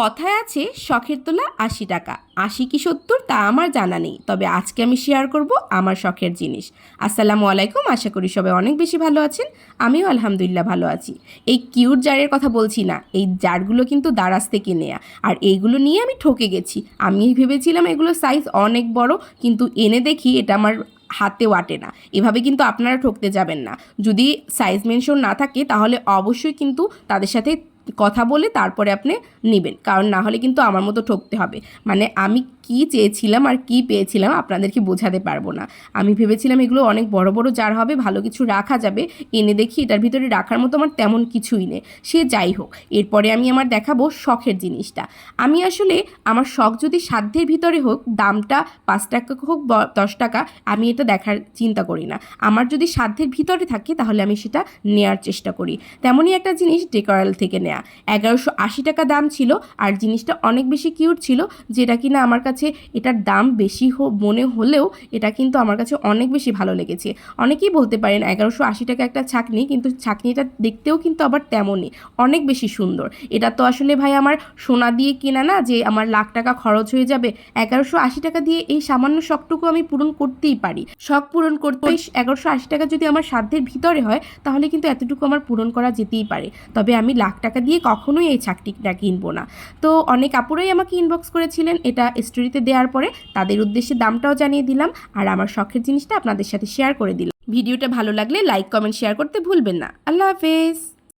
কথায় আছে, শখের তোলা আশি টাকা। আশি কি সত্তর, তা আমার জানা নেই। তবে আজকে আমি শেয়ার করব আমার শখের জিনিস। আসসালামু আলাইকুম, আশা করি সবাই অনেক বেশি ভালো আছেন। আমিও আলহামদুলিল্লাহ ভালো আছি। এই কিউট জারের কথা বলছি না, এই জারগুলো কিন্তু দারাজ থেকে নেয়া। আর এইগুলো নিয়ে আমি ঠকে গেছি। আমি ভেবেছিলাম এগুলো সাইজ অনেক বড়, কিন্তু এনে দেখি এটা আমার হাতে ওয়াটে না। এভাবে কিন্তু আপনারা ঠকতে যাবেন না। যদি সাইজ মেনশন না থাকে, তাহলে অবশ্যই কিন্তু তাদের সাথে কথা বলে তারপরে আপনি নেবেন। কারণ না হলে কিন্তু আমার মতো ঠকতে হবে। মানে আমি কি চেয়েছিলাম আর কি পেয়েছিলাম আপনাদেরকে বোঝাতে পারব না। আমি ভেবেছিলাম এগুলো অনেক বড় বড় জার হবে ভালো কিছু রাখা যাবে। এনে দেখি এটার ভিতরে রাখার মতো আমার তেমন কিছুই নেই। সে যাই হোক, এরপরে আমি আমার দেখাবো শখের জিনিসটা। আমি আসলে আমার শখ যদি সাধ্যের ভিতরে হোক, দামটা পাঁচ টাকা হোক দশ টাকা, আমি এটা দেখার চিন্তা করি না। আমার যদি সাধ্যের ভিতরে থাকে, তাহলে আমি সেটা নেয়ার চেষ্টা করি। তেমনই একটা জিনিস ডেকোরাল থেকে নেয়া। এগারোশো আশি টাকা দাম ছিল আর জিনিসটা অনেক বেশি কিউট ছিল, যেটা কিনা আমার কাছে এটার দাম বেশি মনে হলেও এটা কিন্তু আমার কাছে অনেক বেশি ভালো লেগেছে। অনেকেই বলতে পারেন এগারোশো আশি টাকা একটা ছাকনি, কিন্তু ছাকনিটা দেখতেও কিন্তু আবার তেমনই, অনেক বেশি সুন্দর। এটা তো আসলে ভাই আমার সোনা দিয়ে কেনা না, যে আমার লাখ টাকা খরচ হয়ে যাবে, এগারোশো আশি টাকা দিয়ে এই সামান্য শখটুকু আমি পূরণ করতেই পারি। শখ পূরণ করতে এগারোশো আশি টাকা যদি আমার সাধ্যের ভিতরে হয়, তাহলে কিন্তু এতটুকু আমার পূরণ করা যেতেই পারে। তবে আমি লাখ টাকা দিয়ে কখনোই এই ছাকটিটা কিনবো না। তো অনেক আপুরাই আমাকে ইনবক্স করেছিলেন, এটা স্টোরিতে দেওয়ার পরে তাদের উদ্দেশ্যে দামটাও জানিয়ে দিলাম আর আমার শখের জিনিসটা আপনাদের সাথে শেয়ার করে দিলাম। ভিডিওটা ভালো লাগলে লাইক কমেন্ট শেয়ার করতে ভুলবেন না। আল্লাহ হাফেজ।